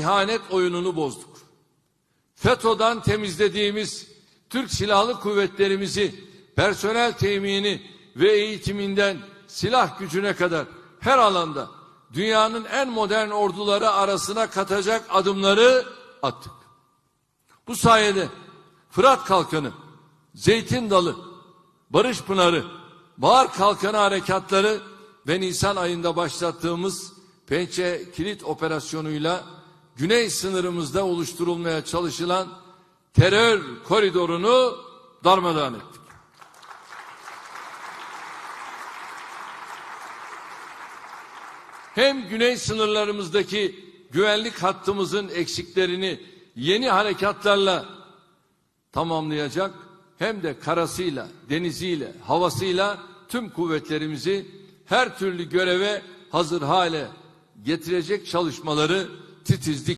İhanet oyununu bozduk. FETÖ'den temizlediğimiz Türk Silahlı Kuvvetlerimizi personel temini ve eğitiminden silah gücüne kadar her alanda dünyanın en modern orduları arasına katacak adımları attık. Bu sayede Fırat Kalkanı, Zeytin Dalı, Barış Pınarı, Bağır Kalkanı harekatları ve Nisan ayında başlattığımız Pençe Kilit operasyonuyla güney sınırımızda oluşturulmaya çalışılan terör koridorunu darmadağın ettik. Hem güney sınırlarımızdaki güvenlik hattımızın eksiklerini yeni harekatlarla tamamlayacak hem de karasıyla, deniziyle, havasıyla tüm kuvvetlerimizi her türlü göreve hazır hale getirecek çalışmaları it is the